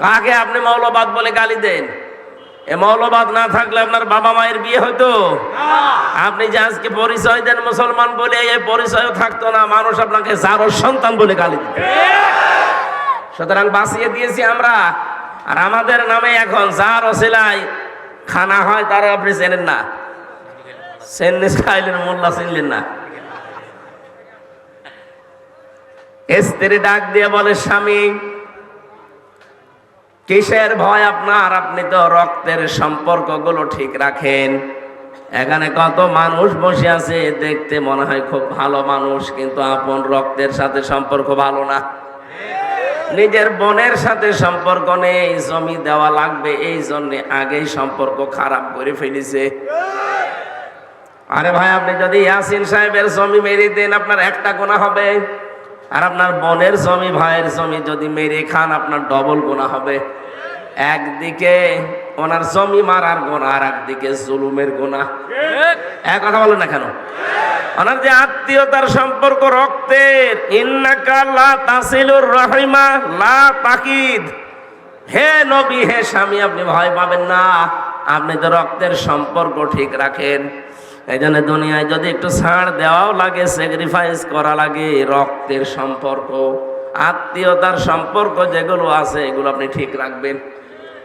কাকে আপনি মৌলবাদ বলে গালি দেন? এ মৌলবাদ না থাকলে আপনার বাবা মায়ের বিয়ে হতো আপনি যে আজকে পরিচয় দেন মুসলমান বলে এই পরিচয় থাকতো না, মানুষ আপনাকে জারো সন্তান বলে গালি দিত। সুতরাং বাঁচিয়ে দিয়েছি আমরা। আর আমাদের নামে এখন যার অসিলাই খানা হয়, তারা আপনি চেনেন না। সেন্নিস মোল্লা চিনলেন না। স্ত্রী ডাক দিয়ে বলে, স্বামী কিসের ভয় আপনার? আপনি তো রক্তের সম্পর্কগুলো ঠিক রাখেন। এখানে কত মানুষ বসে আছে, দেখতে মনে হয় খুব ভালো মানুষ, কিন্তু আপন রক্তের সাথে সম্পর্ক ভালো না। নিজের বোনের সাথে সম্পর্ক নেই, জমি দেওয়া লাগবে, এই জন্য আগেই সম্পর্ক খারাপ করে ফেলেছে। আরে ভাই, আপনি যদি ইয়াসিন সাহেবের জমি মেরে দেন, আপনার একটা গোনা হবে। আর আপনার বোনের জমি, ভাইয়ের জমি যদি মেরে খান, আপনার ডবল গোনা হবে। একদিকে ওনার জমি মারার গোনা আর একদিকে জুলুমের গোনা এক কথা বলেন না কেন? ওনার যে আত্মীয়তার সম্পর্ক, রক্তের, ইন্নাকা লা রহিমা, লা তাকিদ। হে নবী, হে স্বামী, আপনি ভয় পাবেন না। আপনি তো রক্তের সম্পর্ক ঠিক রাখেন। এই জন্য দুনিয়ায় যদি একটু ছাড় দেওয়াও লাগে স্যাক্রিফাইস করা লাগে, রক্তের সম্পর্ক, আত্মীয়তার সম্পর্ক যেগুলো আছে, এগুলো আপনি ঠিক রাখবেন।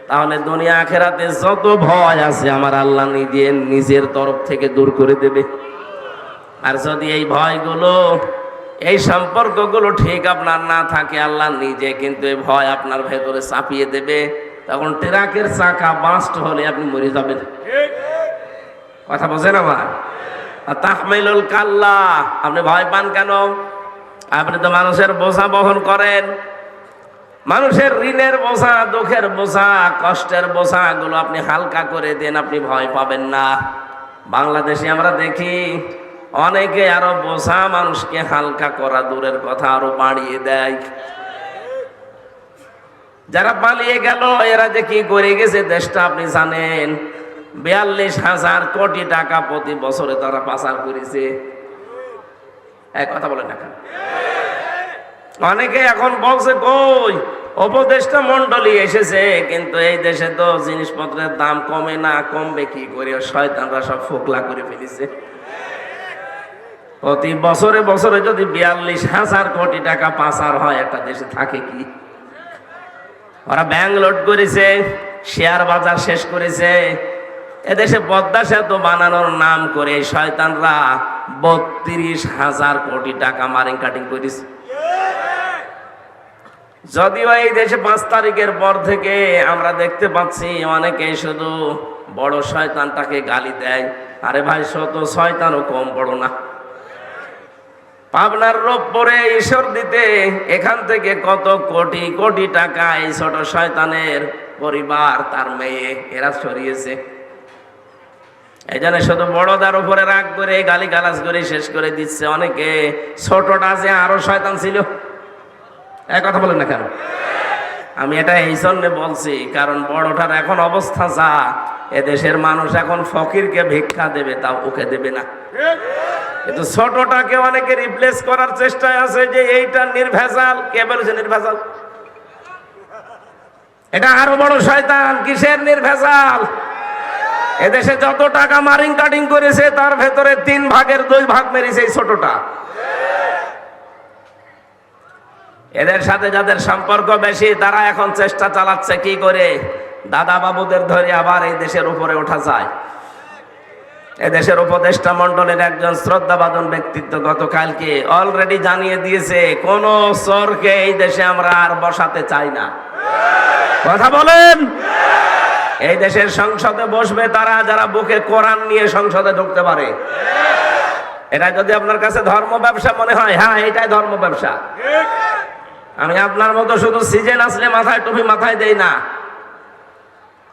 তাহলে দুনিয়া আখেরাতে যত ভয় আছে আমার আল্লাহ নিজে, নিজের তরফ থেকে দূর করে দেবে। আর যদি এই ভয়গুলো, এই সম্পর্কগুলো ঠিক আপনার না থাকে, আল্লাহ নিজে কিন্তু এই ভয় আপনার ভেতরে চাপিয়ে দেবে। তখন ট্রাকের চাকা বাস্ট হলে আপনি মরে যাবেন। কথা বোঝেন আমার? তাহমিলুল কাল্লা, আপনি ভয় পান কেন? আপনি তো মানুষের বোঝা বহন করেন। মানুষের ঋণের বোঝা, দুঃখের বোঝা, কষ্টের বোঝা গুলো আপনি হালকা করে দেন, আপনি ভয় পাবেন না। বাংলাদেশে আমরা দেখি, অনেকে আরও বোঝা মানুষকে হালকা করা দূরের কথা আরও বাড়িয়ে দেয়। যারা পালিয়ে গেল, এরা যে কি করে গেছে, দেশটা আপনি জানেন। বিয়াল্লিশ হাজার কোটি টাকা প্রতি বছরে তারা পাচার করেছে। এক কথা বলে না অনেকে এখন বলছে, কই, উপদেষ্টা মন্ডলী এসেছে, কিন্তু এই দেশে তো জিনিসপত্রের দাম কমে না, কমবে কি করে? শয়তানরা সব ফোকলা করে ফেলেছে। প্রতি বছরে বছরে যদি বিয়াল্লিশ হাজার কোটি টাকা পাচার হয়, একটা দেশে থাকে কি? ওরা ব্যাংক লোড করেছে, শেয়ার বাজার শেষ করেছে এদেশে পদ্মা সেতু বানানোর নাম করে শয়তানরা বত্রিশ হাজার কোটি টাকা মারিং কাটিং করেছে। যদিও এই দেশে পাঁচ তারিখের পর থেকে আমরা দেখতে পাচ্ছি অনেকে শুধু বড় শয়তানটাকে গালি দেয়। আরে ভাই, শত শয়তানও কম বড় না। পাবনার রোপ পরে ঈশ্বর দিতে এখান থেকে কত কোটি কোটি টাকা এই ছোট শয়তানের পরিবার, তার মেয়ে, এরা সরিয়েছে এই জন্য শুধু বড়দার উপরে রাগ করে গালি গালাজ করে শেষ করে দিচ্ছে। অনেকে ছোটটা যে আরও শয়তান ছিল। এক কথা বলেন না কেন? আমি এটা এই জন্য বলছি, কারণ বড়টার এখন অবস্থা যা, এদেশের মানুষ এখন ফকিরকে ভিক্ষা দেবে, তাও ওকে দেবে না। কিন্তু ছোটটাকে অনেকে রিপ্লেস করার চেষ্টায় আছে যে এইটা নির্ভেজাল। কে বলেছে নির্ভেজাল? এটা আরও বড় শয়তান, কিসের নির্ভেজাল? এদেশে যত টাকা মারিং কাটিং করেছে, তার ভেতরে তিন ভাগের দুই ভাগ মেরেছে এই ছোটটা। এদের সাথে যাদের সম্পর্ক বেশি, তারা এখন চেষ্টা চালাচ্ছে কি করে দাদা বাবুদের ধরে আবার এই দেশের উপরে ওঠা যায়। এদেশের উপদেষ্টা মন্ডলের একজন শ্রদ্ধাবাদন ব্যক্তিত্ব গতকালকে অলরেডি জানিয়ে দিয়েছে, কোন চোরকে এই দেশে আমরা আর বসাতে চাই না। কথা বলেন? এই দেশের সংসদে বসবে তারা যারা বুকে কোরআন নিয়ে সংসদে ঢুকতে পারে। এটা যদি আপনার কাছে ধর্ম ব্যবসা মনে হয় হ্যাঁ এটাই ধর্ম ব্যবসা। আমি আপনার মতো শুধু সিজন আসলে মাথায় টুপি মাথায় দেই না।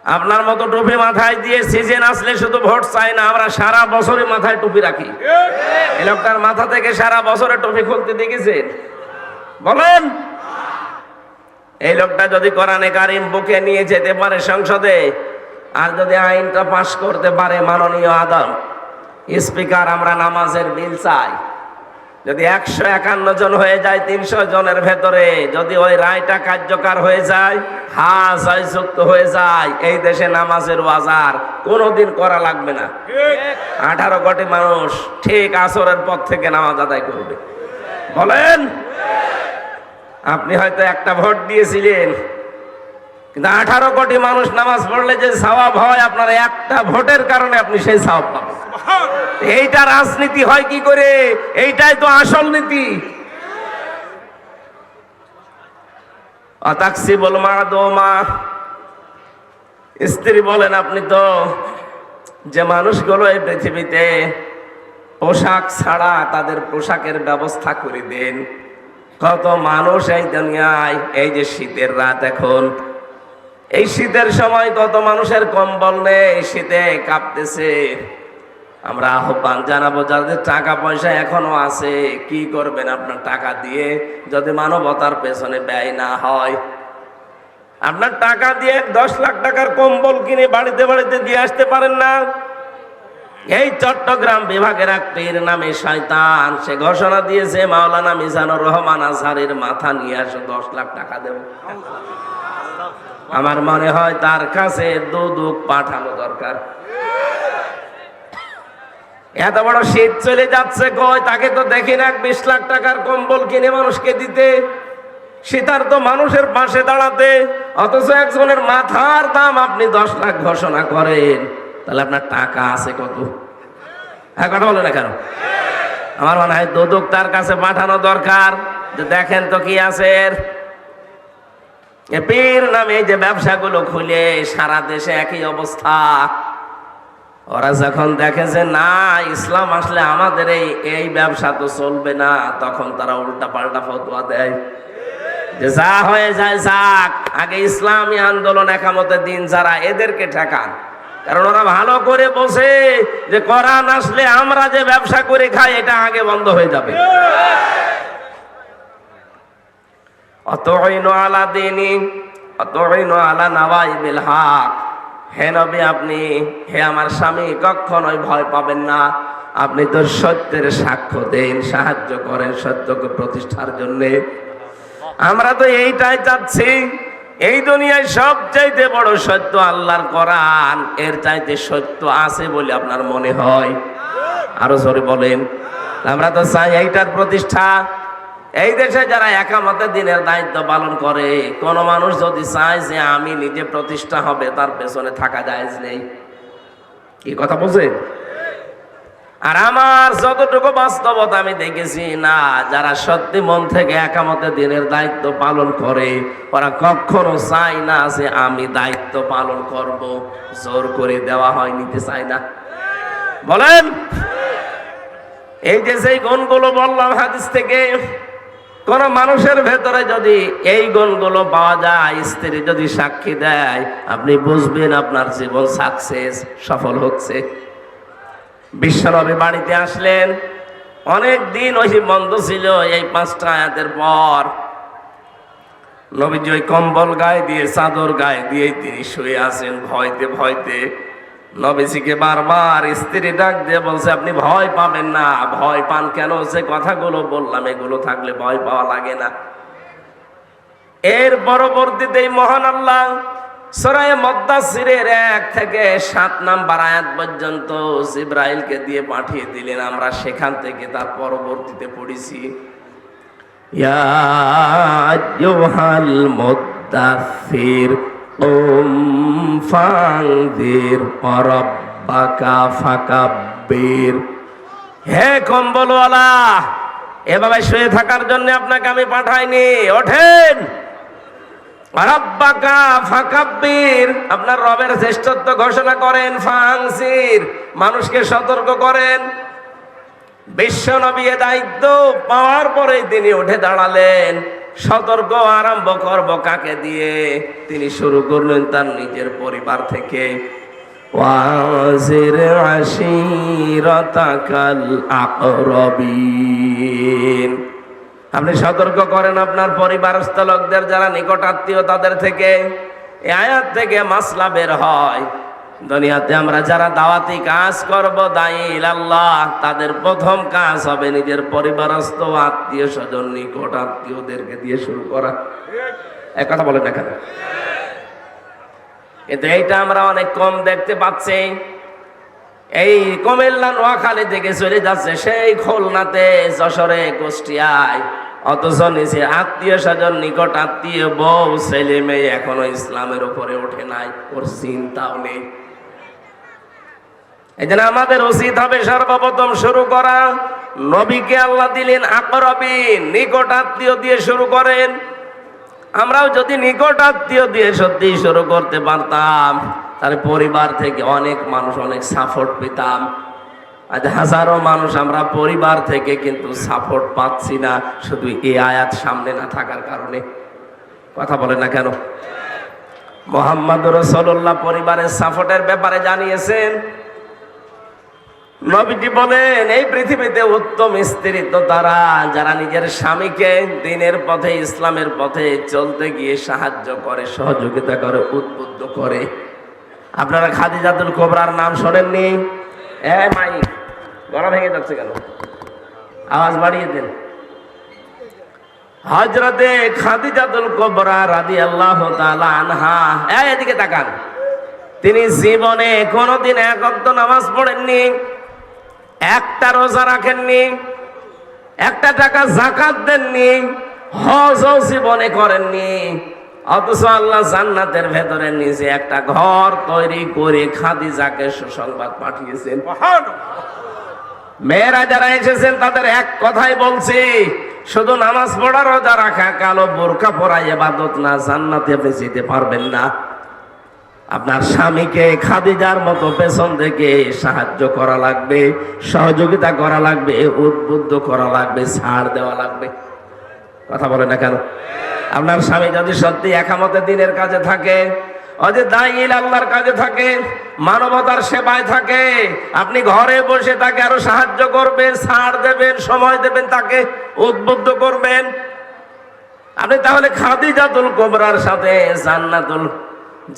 আপনার মতো টুপি মাথায় দিয়ে সিজন আসলে শুধু ভোট চাই না আমরা সারা বছরই মাথায় টুপি রাখি। এই লোকটার মাথা থেকে সারা বছরে টুপি খুলতে দেখেছেন? বলেন! এই লোকটা যদি কোরআনে কারিম বুকে নিয়ে যেতে পারে সংসদে, আর যদি আইনটা পাশ করতে পারে মাননীয় আদম, স্পিকার আমরা নামাজের বিল চাই। যদি একশো একান্ন জন হয়ে যায় তিনশো জনের ভেতরে, যদি ওই রায়টা কার্যকর হয়ে যায়, হাজ যুক্ত হয়ে যায়, এই দেশে নামাজের বাজার কোনোদিন করা লাগবে না। আঠারো কোটি মানুষ ঠিক আসরের পর থেকে নামাজ আদায় করবে। বলেন? আপনি হয়তো একটা ভোট দিয়েছিলেন কিন্তু আঠারো কোটি মানুষ নামাজ পড়লে যে সওয়াব হয় আপনার একটা ভোটের কারণে আপনি সেই সওয়াব পাবেন। এইটা রাজনীতি হয় কি করে? এইটাই তো আসল নীতি। অতাক্সি বল মা দো মা স্ত্রী বলেন আপনি তো যে মানুষগুলো এই পৃথিবীতে পোশাক ছাড়া তাদের পোশাকের ব্যবস্থা করে দেন কত মানুষ এই দুনিয়ায়, এই যে শীতের রাত এখন। এই শীতের সময় কত মানুষের কম্বল নেই, শীতে কাঁপতেছে। আমরা আহ্বান জানাব, যাদের টাকা পয়সা এখনও আছে, কি করবেন আপনার টাকা দিয়ে? যদি মানবতার পেছনে ব্যয় না হয়। আপনার টাকা দিয়ে দশ লাখ টাকার কম্বল কিনে বাড়িতে বাড়িতে দিয়ে আসতে পারেন না। এই চট্টগ্রাম বিভাগের এক পীর নামে শয়তান। সে ঘোষণা দিয়েছে, মাওলানা মিজানুর রহমান আজহারের মাথা নিয়ে আসো, দশ লাখ টাকা দেব। আমার মনে হয় তার কাছে দুদুক পাঠানো দরকার। এত বড় শীত চলে যাচ্ছে কয় তাকে তো দেখি না বিশ লাখ টাকার কম্বল কিনে মানুষকে দিতে। সীতার তো মানুষের পাশে দাঁড়াতে, অথচ একজনের মাথার দাম আপনি দশ লাখ ঘোষণা করেন। তাহলে আপনার টাকা আছে কত? হ্যাঁ কথা বলে না কেন? আমার মনে হয় দুদক তার কাছে পাঠানো দরকার। যে দেখেন তো কি আছে। পীর নামে যে ব্যবসাগুলো খুলে, সারা দেশে একই অবস্থা। ওরা যখন দেখে যে না, ইসলাম আসলে আমাদের এই এই ব্যবসা তো চলবে না, তখন তারা উল্টা পাল্টা ফতোয়া দেয়। যে যা হয়ে যায় যাক, আগে ইসলামী আন্দোলন একামতের দিন যারা এদেরকে ঠেকান কারণ ওরা ভালো করে বসে যে কোরআন আসলে আমরা যে ব্যবসা করে খাই, এটা আগে বন্ধ হয়ে যাবে। অতইন আলা দিনী অতইন আলা নাওয়াইবিল হক। হে নবী আপনি, হে আমার স্বামী, কখনোই ভয় পাবেন না। আপনি তো সত্যের সাক্ষ্য দেন, সাহায্য করেন সত্যকে প্রতিষ্ঠার জন্য। আমরা তো এইটাই চাচ্ছি। এই দুনিয়ায় সবচাইতে বড় সত্য আল্লাহর কোরআন, এর চাইতে সত্য আছে বলে আপনার মনে হয়? আরও জোরে বলেন। আমরা তো চাই এইটার প্রতিষ্ঠা। এই দেশে যারা একামতের দিনের দায়িত্ব পালন করে, কোন মানুষ যদি চায় যে আমি নিজে প্রতিষ্ঠা হবে, তার পেছনে থাকা যায় নেই। কি কথা বলছেন? আর আমার যতটুকু বাস্তবতা আমি দেখেছি, না, যারা সত্যি মন থেকে একামতে দিনের দায়িত্ব পালন করে, ওরা কখনো চায় না যে আমি দায়িত্ব পালন করব। জোর করে দেওয়া হয়, নিতে চায় না। বলেন? এই যে সেই গুণগুলো বললাম হাদিস থেকে, কোন মানুষের ভেতরে যদি এই গুণগুলো পাওয়া যায়, স্ত্রী যদি সাক্ষী দেয়, আপনি বুঝবেন আপনার জীবন সাকসেস সফল হচ্ছে। বিশ্বনবী বাড়িতে আসলেন। অনেক দিন ওই বন্ধ ছিল এই পাঁচটা আয়াতের পর। নবীজি ওই কম্বল গায়ে দিয়ে, চাদর গায়ে দিয়ে তিনি শুয়ে আছেন ভয়তে ভয়তে। নবীজিকে বারবার স্ত্রী ডাক দিয়ে বলছে, আপনি ভয় পাবেন না, ভয় পান কেন? সে কথাগুলো বললাম, এগুলো থাকলে ভয় পাওয়া লাগে না। এর পরবর্তীতে এই মহান আল্লাহ সরাই মদ্দাসিরের এক থেকে সাত নাম্বার আয়াত পর্যন্ত জিব্রাইলকে দিয়ে পাঠিয়ে দিলেন। আমরা সেখান থেকে তার পরবর্তীতে পড়েছি, ইয়া আইয়ুহাল মুদ্দাসির উম ফাংদির ওয়ারাব্বাকা ফাকাব্বির। হে কম্বলওয়ালা, এভাবে শুয়ে থাকার জন্য আপনাকে আমি পাঠাইনি, ওঠেন। আপনার রবের শ্রেষ্ঠত্ব ঘোষণা করেন ফাংসির মানুষকে সতর্ক করেন। বিশ্ব নবী দায়িত্ব পাওয়ার পরে তিনি উঠে দাঁড়ালেন। সতর্ক আরম্ভ করব কাকে দিয়ে? তিনি শুরু করলেন তার নিজের পরিবার থেকে। ওয়াজির আশিরতাকাল আকরবিন। আপনি সতর্ক করেন আপনার পরিবারস্থ লোকদের, যারা নিকট আত্মীয় তাদের থেকে। এই আয়াত থেকে মাসলা বের হয়। দুনিয়াতে আমরা যারা দাওয়াতি কাজ করব, দায়ী আল্লাহ তাদের প্রথম কাজ হবে নিজের পরিবারস্থ আত্মীয় স্বজন নিকট আত্মীয়দেরকে দিয়ে শুরু করা। এক কথা বলেন না কিন্তু এইটা আমরা অনেক কম দেখতে পাচ্ছি। এই কুমিল্লা নোয়াখালী থেকে চলে যাচ্ছে সেই খুলনাতে যশোরে কুষ্টিয়ায়। অথচ নিচে আত্মীয় স্বজন নিকট আত্মীয় বউ, ছেলে মেয়ে এখনও ইসলামের উপরে ওঠে নাই, ওর চিন্তাও নেই। এই জন্য আমাদের উচিত হবে সর্বপ্রথম শুরু করা। নবীকে আল্লাহ দিলেন আকরবিন নিকট আত্মীয় দিয়ে শুরু করেন। আমরাও যদি নিকট আত্মীয় দিয়ে সত্যি শুরু করতে পারতাম। তাহলে পরিবার থেকে অনেক মানুষ, অনেক সাপোর্ট পেতাম। আজ হাজারো মানুষ আমরা পরিবার থেকে কিন্তু সাপোর্ট পাচ্ছি না, শুধু এই আয়াত সামনে না থাকার কারণে। কথা বলে না কেন? মোহাম্মদ রসল্লাহ পরিবারের সাপোর্টের ব্যাপারে জানিয়েছেন, নবীজি বলেন, এই পৃথিবীতে উত্তম স্ত্রী তো তারা, যারা নিজের স্বামীকে দিনের পথে, ইসলামের পথে চলতে গিয়ে সাহায্য করে, সহযোগিতা করে, উদ্বুদ্ধ করে। আপনারা খাদিজাতুল কোবরার নাম শোনেননি? এ মাই, গলা ভেঙে যাচ্ছে কেন? আওয়াজ বাড়িয়ে দেন। হজরতে খাদিজাতুল কোবরা রাদি আল্লাহ আনহা এদিকে তাকান। তিনি জীবনে কোনোদিন এক অক্ত নামাজ পড়েননি, একটা রোজা রাখেননি, একটা টাকা জাকাত দেননি, হজও জীবনে করেননি। অথচ আল্লাহ জান্নাতের ভেতরে নিজে একটা ঘর তৈরি করে খাদিজাকে সুসংবাদ পাঠিয়েছেন। মেয়েরা যারা এসেছেন তাদের এক কথাই বলছি, শুধু নামাজ পড়া, রোজা রাখা, কালো বোরকা পরা এবাদত না, জান্নাতে আপনি যেতে পারবেন না। আপনার স্বামীকে খাদিজার মতো পেছন থেকে সাহায্য করা লাগবে, সহযোগিতা করা লাগবে, উদ্বুদ্ধ করা লাগবে, ছাড় দেওয়া লাগবে। কথা বলে না কেন? আপনার স্বামী যদি সত্যি একামতে দিনের কাজে থাকে আল্লাহর কাজে থাকে, মানবতার সেবায় থাকে, আপনি ঘরে বসে তাকে আরও সাহায্য করবেন, ছাড় দেবেন, সময় দেবেন, তাকে উদ্বুদ্ধ করবেন। আপনি তাহলে খাদিজাতুল কোবরার সাথে জান্নাতুল,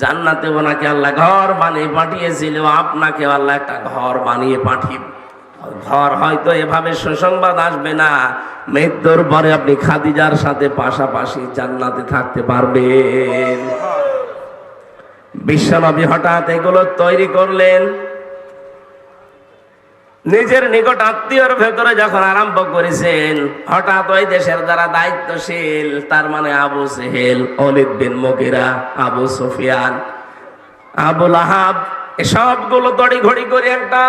জান্নাতে ওনাকে আল্লাহ ঘর বানিয়ে পাঠিয়েছিল, আপনাকে আল্লাহ একটা ঘর বানিয়ে পাঠিয়ে ঘর হয়তো এভাবে সুসংবাদ আসবে না। মৃত্যুর পরে আপনি খাদিজার সাথে পাশাপাশি জান্নাতে থাকতে পারবেন। বিশ্বনবী হঠাৎ এগুলো তৈরি করলেন। নিজের নিকট আত্মীয়র ভেতরে যখন আরম্ভ করেছেন, হঠাৎ ওই দেশের যারা দায়িত্বশীল, তার মানে আবু সেহেল, অলিদ বিন মকিরা আবু সুফিয়ান আবুল আহাব এসবগুলো তড়ি ঘড়ি করে একটা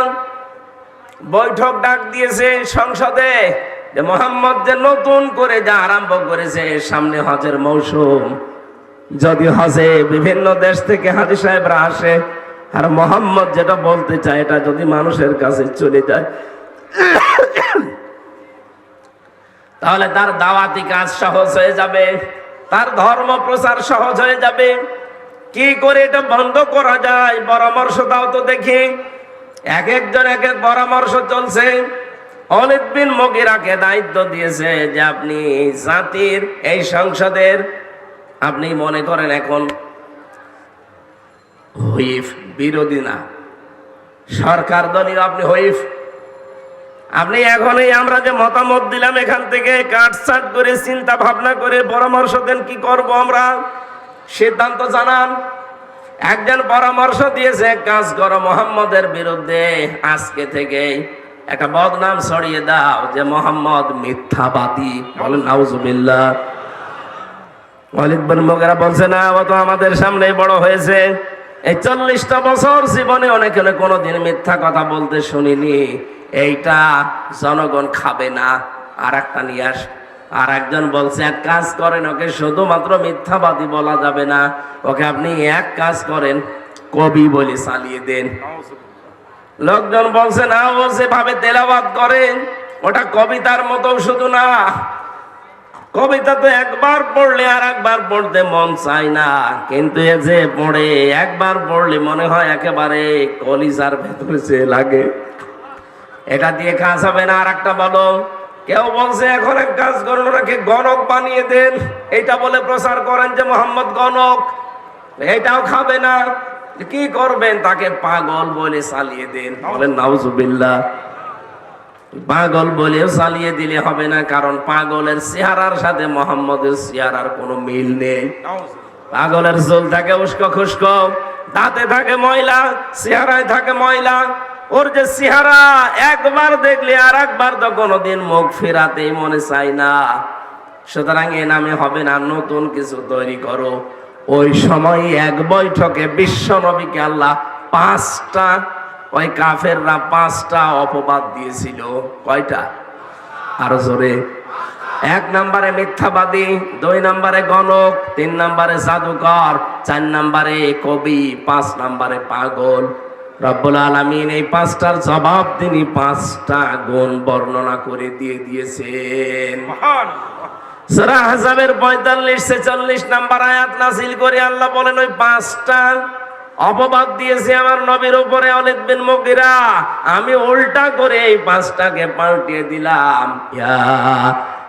বৈঠক ডাক দিয়েছে সংসদে যে মোহাম্মদ যে নতুন করে যা আরম্ভ করেছে, সামনে হজের মৌসুম। যদি হজে বিভিন্ন দেশ থেকে হাজি সাহেবরা আসে, আর মোহাম্মদ যেটা বলতে চায়, এটা যদি মানুষের কাছে চলে যায়। তাহলে তার দাওয়াতি কাজ সহজ হয়ে যাবে, তার ধর্ম প্রচার সহজ হয়ে যাবে। কি করে এটা বন্ধ করা যায়, পরামর্শ দাও তো দেখি। এক একজন এক এক পরামর্শ চলছে। অলিদ বিন মগিরাকে দায়িত্ব দিয়েছে যে আপনি জাতির, এই সংসদের, আপনি মনে করেন এখন হুইফ বিরোধী না। সরকার দলীয় আপনি হুইফ আপনি এখনই আমরা যে মতামত দিলাম এখান থেকে কাটসাট করে, চিন্তা ভাবনা করে পরামর্শ দেন, কি করব আমরা? সিদ্ধান্ত জানান। একজন পরামর্শ দিয়েছে, কাজ করো মোহাম্মদের বিরুদ্ধে। আজকে থেকে একটা বদনাম ছড়িয়ে দাও যে মোহাম্মদ মিথ্যাবাদী। বলেন, নাউজুবিল্লাহ। ওয়ালিদ বিন বলছে, না, ও আমাদের সামনে বড় হয়েছে। এই চল্লিশটা বছর জীবনে অনেক অনেক কোনোদিন মিথ্যা কথা বলতে শুনিনি। এইটা জনগণ খাবে না। আর একটা নিয়ে আস আর একজন বলছে, এক কাজ করেন, ওকে শুধুমাত্র মিথ্যাবাদী বলা যাবে না, ওকে আপনি এক কাজ করেন, কবি বলে চালিয়ে দেন। লোকজন বলছে, না, ও যেভাবে তেলাবাদ করেন, ওটা কবিতার মতো শুধু না। কবিতা তো একবার পড়লে আর একবার পড়তে মন চায় না, কিন্তু এ যে পড়ে, একবার পড়লে মনে হয় একেবারে কলিজার ভেতরে লাগে। এটা দিয়ে কাজ হবে না আর একটা বলো। কেউ বলছে, এখন এক কাজ করুন, ওনাকে গণক বানিয়ে দেন। এটা বলে প্রচার করেন যে মোহাম্মদ গণক। এটাও খাবে না। কি করবেন? তাকে পাগল বলে চালিয়ে দেন। বলেন, নাউজুবিল্লাহ। পাগল বলেও চালিয়ে দিলে হবে না, কারণ পাগলের চেহারার সাথে মোহাম্মদের চেহারার কোনো মিল নেই। পাগলের চুল থাকে উস্কো খুস্কো দাঁতে থাকে ময়লা, চেহারায় থাকে ময়লা। ওর যে চেহারা, একবার দেখলে আর একবার তো কোনোদিন মুখ ফেরাতেই মনে চায় না। সুতরাং এ নামে হবে না, নতুন কিছু তৈরি করো। ওই সময় এক বৈঠকে বিশ্ব নবীকে আল্লাহ পাঁচটা, ওই কাফেররা পাঁচটা অপবাদ দিয়েছিল। কয়টা? আরও জোরে। এক নম্বরে মিথ্যাবাদী, দুই নম্বরে গণক, তিন নম্বরে জাদুকর, চার নম্বরে কবি, পাঁচ নম্বরে পাগল। রব্বুল আলমিন এই পাঁচটার জবাব তিনি পাঁচটা গুণ বর্ণনা করে দিয়ে দিয়েছেন। সূরা আহজাবের পঁয়তাল্লিশ ছেচল্লিশ নাম্বার আয়াত নাসিল করে আল্লাহ বলেন ওই পাঁচটা অপবাদ দিয়েছে আমার নবীর উপরে অলিদ বিন মুগিরা। আমি উল্টা করে এই পাঁচটাকে পাল্টিয়ে দিলাম। ইয়া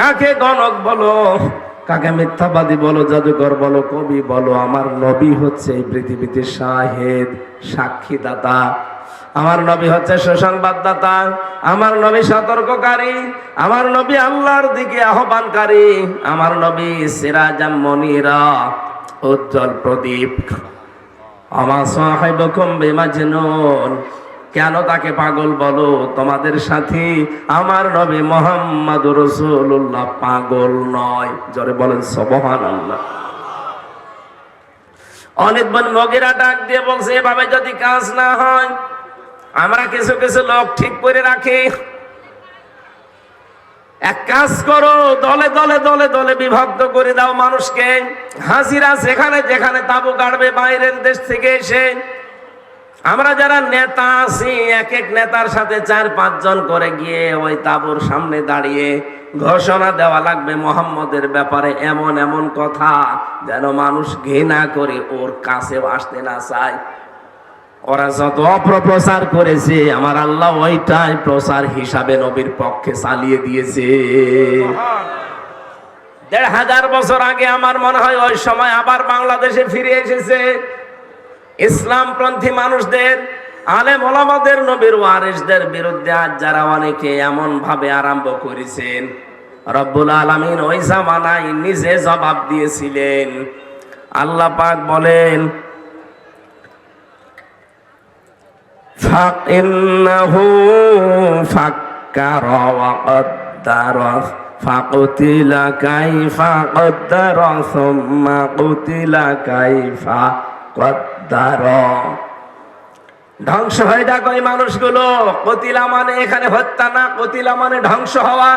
কাকে গণক বলো? কাকে মিথ্যাবাদী বলো, জাদুকর বলো, কবি বলো? আমার নবী হচ্ছে এই পৃথিবীতে শাহেদ, সাক্ষীদাতা। আমার নবী হচ্ছে সুসংবাদদাতা। আমার নবী সতর্ককারী। আমার নবী আল্লাহর দিকে আহ্বানকারী। আমার নবী সিরাজাম মনিরা উজ্জ্বল প্রদীপ। আমার সাহেবকুম বিমাজনুন। কেন তাকে পাগল বলো? তোমাদের সাথে আমার নবী মোহাম্মদ রসুল্লাহ পাগল নয়। জোরে বলেন সবহান আল্লাহ অনেক বোন মগেরা ডাক দিয়ে বলছে, এভাবে যদি কাজ না হয়, আমরা কিছু কিছু লোক ঠিক করে রাখি। এক কাজ করো, দলে দলে দলে দলে বিভক্ত করে দাও মানুষকে। হাসিরা যেখানে যেখানে তাবু কাটবে, বাইরের দেশ থেকে এসে আমরা যারা নেতা আছি এক এক নেতার সাথে চার পাঁচজন করে গিয়ে ওই তাবুর সামনে দাঁড়িয়ে ঘোষণা দেওয়া লাগবে মোহাম্মদের ব্যাপারে এমন এমন কথা যেন মানুষ ঘৃণা করে, ওর কাছেও আসতে না চায়। ওরা যত অপপ্রচার করেছে, আমার আল্লাহ ওইটাই প্রচার হিসাবে নবীর পক্ষে চালিয়ে দিয়েছে। দেড় হাজার বছর আগে আমার মনে হয় ওই সময় আবার বাংলাদেশে ফিরে এসেছে। ইসলাম পন্থী মানুষদের, আলেম ওলামাদের, নবীর ওয়ারিসদের বিরুদ্ধে আজ যারা অনেকে এমন ভাবে আরম্ভ করেছেন, রব্বুল আলমিন ওই জামানায় নিজে জবাব দিয়েছিলেন। আল্লাহ পাক বলেন ফাকুতিলা কাইফা কদ্দার, সুম্মা কুতিলা কাইফা তার। ধ্বংস হয়ে যাক ওই মানুষগুলো। কতিলা মানে এখানে হত্যা না, কতিলা মানে ধ্বংস হওয়া।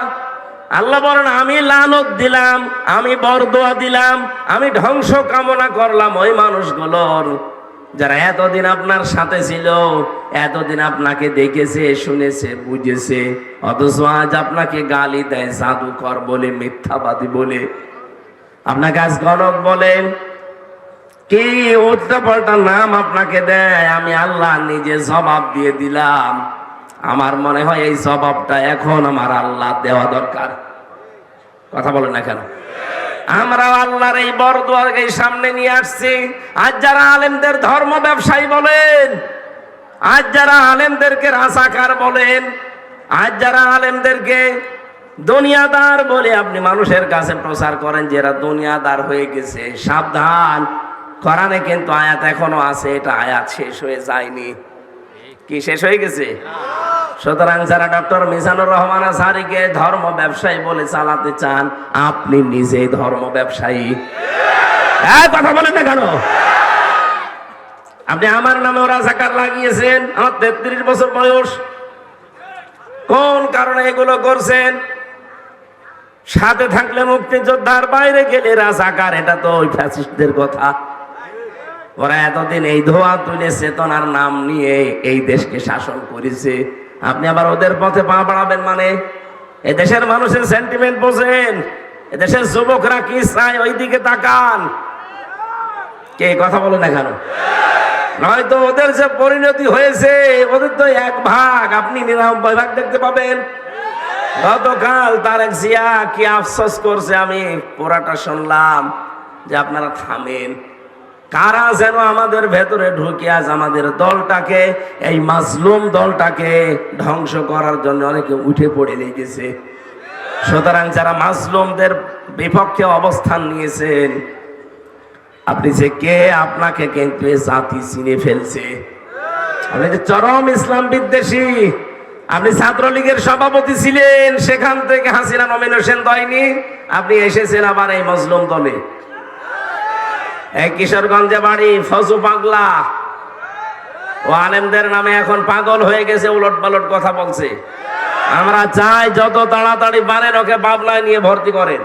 আল্লাহ বলেন, আমি লালত দিলাম, আমি বরদোয়া দিলাম, আমি ধ্বংস কামনা করলাম ওই মানুষগুলোর। যারা এতদিন আপনার সাথে ছিল, এতদিন আপনাকে দেখেছে, শুনেছে, বুঝেছে, অথচ আজ আপনাকে গালি দেয়, জাদুকর বলে, মিথ্যাবাদী বলে। আপনাকে আজ গণক বলে কি উল্টা পাল্টা নাম আপনাকে দেয় আমি আল্লাহ নিজে জবাব দিয়ে দিলাম। আমার মনে হয় এই জবাবটা এখন আমার আল্লাহ দেওয়া দরকার। কথা বলেন না কেন? আমরা আল্লাহর এই বরদুয়ারকে সামনে নিয়ে আসছি। আজ যারা আলেমদের ধর্ম ব্যবসায়ী বলেন, আজ যারা আলেমদেরকে রাসাকার বলেন, আজ যারা আলেমদেরকে দুনিয়াদার বলে আপনি মানুষের কাছে প্রচার করেন যে এরা দুনিয়াদার হয়ে গেছে, সাবধান। কোরআনে কিন্তু আয়াত এখনও আছে, এটা আয়াত শেষ হয়ে যায়নি। কি শেষ হয়ে গেছে? সুতরাং যারা ডক্টর মিজানুর রহমান আসারিকে ধর্ম ব্যবসায়ী বলে চালাতে চান, আপনি নিজেই ধর্ম ব্যবসায়ী। কথা বলেন না কেন? আপনি আমার নামে ওরা জাকার লাগিয়েছেন, আমার তেত্রিশ বছর বয়স। কোন কারণে এগুলো করছেন? সাথে থাকলে মুক্তিযোদ্ধার বাইরে গেলে রাজাকার এটা তো ওই ফ্যাসিস্টদের কথা। ওরা এতদিন এই ধোয়া তুলে চেতনার নাম নিয়ে এই দেশকে শাসন করেছে। আপনি আবার ওদের পথে পা বাড়াবেন মানে? এ দেশের মানুষের সেন্টিমেন্ট বোঝেন। দেশের যুবকরা কি চায় ওই দিকে তাকান? কে, কথা বলে না কেন? নয়তো ওদের যে পরিণতি হয়েছে, ওদের তো এক ভাগ। আপনি নিরানব্বই ভাগ দেখতে পাবেন। গতকাল তারেক জিয়া কি আফসোস করছে, আমি পুরাটা শুনলাম যে আপনারা থামেন। কারা যেন আমাদের ভেতরে ঢুকে আজ আমাদের দলটাকে, এই মাজলুম দলটাকে ধ্বংস করার জন্য অনেকে উঠে পড়ে লেগেছে। সুতরাং যারা মাজলুমদের বিপক্ষে অবস্থান নিয়েছেন, আপনি যে কে, আপনাকে কিন্তু জাতি চিনে ফেলছে। আপনি যে চরম ইসলাম বিদ্বেষী, আপনি ছাত্রলীগের সভাপতি ছিলেন, সেখান থেকে হাসিনা নমিনেশন দেয়নি, আপনি এসেছেন আবার এই মজলুম দলে। কিশোরগঞ্জে বাড়ি, ফজু পাগলা। ও আলেমদের নামে এখন পাগল হয়ে গেছে উলট পালট কথা বলছে। আমরা চাই যত তাড়াতাড়ি পারেন ওকে বাবলায় নিয়ে ভর্তি করেন।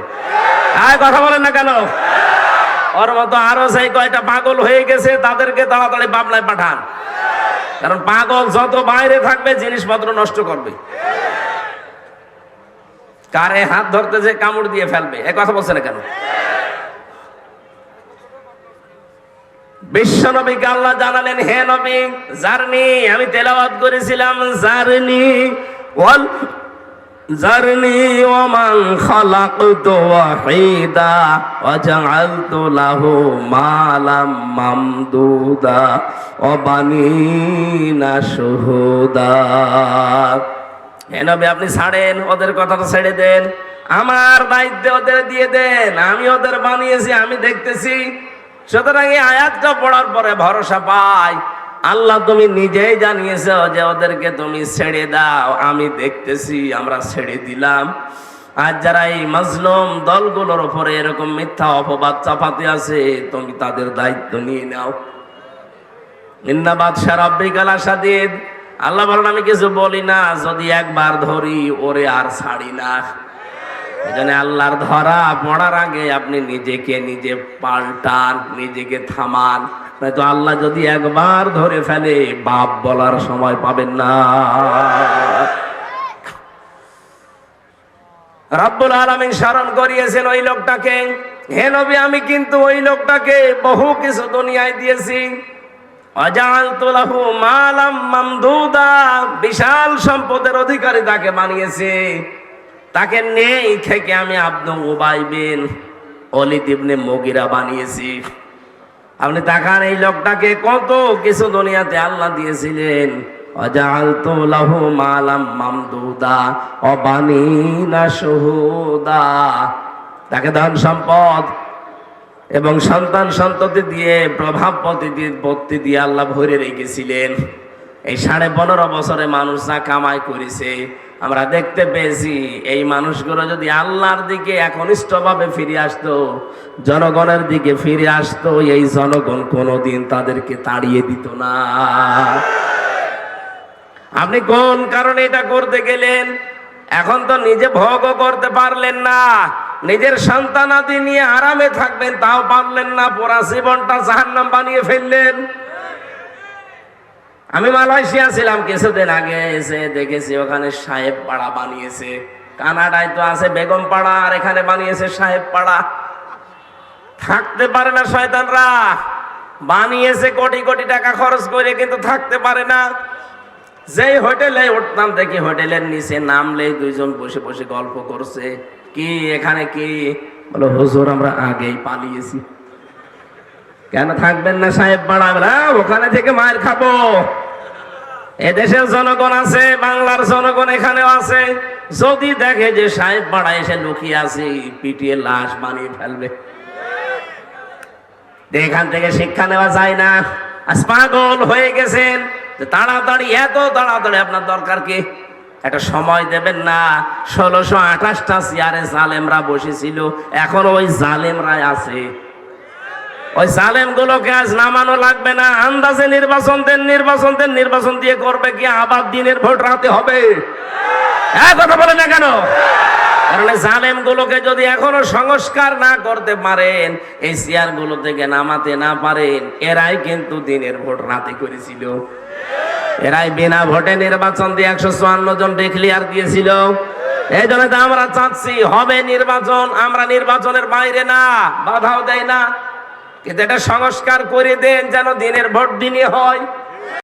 কথা বলেন না কেন? ওর মতো আরও সেই কয়টা পাগল হয়ে গেছে, তাদেরকে তাড়াতাড়ি বাবলায় পাঠান। কারণ পাগল যত বাইরে থাকবে, জিনিসপত্র নষ্ট করবে। কারে হাত ধরতে যে কামড় দিয়ে ফেলবে, এ কথা বলছে না কেন? বিশ্ব নবীকে আল্লাহ জানালেন, হে নবী, জার্নি, আমি তেলাওয়াত করেছিলাম, জার্নি, ওয়াল, জার্নি ওমান খালাকতু ওয়াহিদা ওয়া জাআলতু লাহু মালাম মামদুদা, ওয়া বানিনা শুহুদা। হে নবী, আপনি ছাড়েন, ওদের কথাটা ছেড়ে দেন। আমার দায়িত্ব ওদের দিয়ে দেন, আমি ওদের বানিয়েছি, আমি দেখতেছি। সুতরাং এই আয়াতটা পড়ার পরে ভরসা পাই। আল্লাহ তুমি নিজেই জানিয়েছ যে ওদেরকে তুমি ছেড়ে দাও। আমি দেখতেছি, আমরা ছেড়ে দিলাম। আর যারা এই মাজলুম দলগুলোর উপরে এরকম মিথ্যা অপবাদ চাপাতে আছে, তুমি তাদের দায়িত্ব নিয়ে নাও। ইন্নাবাদ সারাব্বিকাল আসাদিদ আল্লাহ বলেন, আমি কিছু বলি না, যদি একবার ধরি, ওরে আর ছাড়ি না। এজন্য আল্লাহর ধরা পড়ার আগে আপনি নিজেকে নিজে পাল্টান, নিজেকে থামান। নয়তো আল্লাহ যদি একবার ধরে ফেলে, বাপ বলার সময় পাবেন না। রব্বুল আলমিন স্মরণ করিয়েছেন ওই লোকটাকে। হে নবী, আমি কিন্তু ওই লোকটাকে বহু কিছু দুনিয়ায় দিয়েছি। মালাম বিশাল সম্পদের অধিকারী তাকে বানিয়েছে। তাকে নেই থেকে আমি আব্দুল উবাই বিন অলিদ ইবনে মগিরা বানিয়েছি। আপনি তাকান এই লোকটাকে কত কিছু দুনিয়াতে আল্লাহ দিয়েছিলেন। অজালতু মালাম মামদুদা, অবানিনা শুহুদা। তাকে ধন সম্পদ এবং সন্তান সন্ততি দিয়ে, প্রভাব পত্তি দিয়ে আল্লাহ ভরে রেখেছিলেন। এই সাড়ে পনেরো বছরে মানুষ যা কামাই করেছে আমরা দেখতে পেয়েছি, এই মানুষগুলো যদি আল্লাহর দিকে একনিষ্ঠভাবে ফিরে আসতো, জনগণের দিকে ফিরে আসতো, এই জনগণ কোনোদিন তাদেরকে তাড়িয়ে দিত না। আপনি কোন কারণে এটা করতে গেলেন? এখন তো নিজে ভোগও করতে পারলেন না, নিজের সন্তানাদি নিয়ে আরামে থাকবেন, তাও পারলেন না, পুরা জীবনটা জাহান্নাম বানিয়ে ফেললেন। আমি মালয়েশিয়া ছিলাম কিছুদিন আগে, এসে দেখেছি ওখানে সাহেব পাড়া বানিয়েছে। কানাডায় তো আছে বেগম পাড়া, আর এখানে বানিয়েছে সাহেব পাড়া। থাকতে পারে না শয়তানরা। বানিয়েছে কোটি কোটি টাকা খরচ করে, কিন্তু থাকতে পারে না। যেই হোটেলে উঠতাম, দেখি হোটেলের নিচে নামলে দুইজন বসে বসে গল্প করছে। কি, এখানে কি? বলো, হুজুর, আমরা আগেই পালিয়েছি। কেন থাকবেন না সাহেব পাড়া ওখানে থেকে মায়ের খাব। এদেশের জনগণ আছে, বাংলার জনগণ এখানেও আছে। যদি দেখে যে সাহেব পাড়া এসে লুকিয়ে আছে, পিটিয়ে লাশ বানিয়ে ফেলবে। এখান থেকে শিক্ষা নেওয়া যায় না। আজ পাগল হয়ে গেছেন। তাড়াতাড়ি, এত তাড়াতাড়ি আপনার দরকার কি? একটা সময় দেবেন না। ষোলোশো আঠাশটা চেয়ারে জালেমরা বসেছিল। এখন ওই জালেমরাই আছে। ওই জালেম গুলোকে আজ নামানো লাগবে না। আন্দাজে নির্বাচন দেন নির্বাচন দেন, নির্বাচন দিয়ে করবে কি? আবার দিনের ভোট রাতে হবে। হ্যাঁ কথা বলে না কেন? কারণ জালেম গুলোকে যদি এখনও সংস্কার না করতে পারেন, এই চেয়ারগুলো থেকে নামাতে না পারেন, এরাই কিন্তু দিনের ভোট রাতে করেছিল। এরাই বিনা ভোটে নির্বাচন দিয়ে একশো চুয়ান্ন জন ডিক্লিয়ার দিয়েছিল। এই জন্য আমরা চাচ্ছি, হবে নির্বাচন, আমরা নির্বাচনের বাইরে না, বাধাও দেয় না। কিন্তু এটা সংস্কার করে দেন যেন দিনের ভোট দিনই হয়।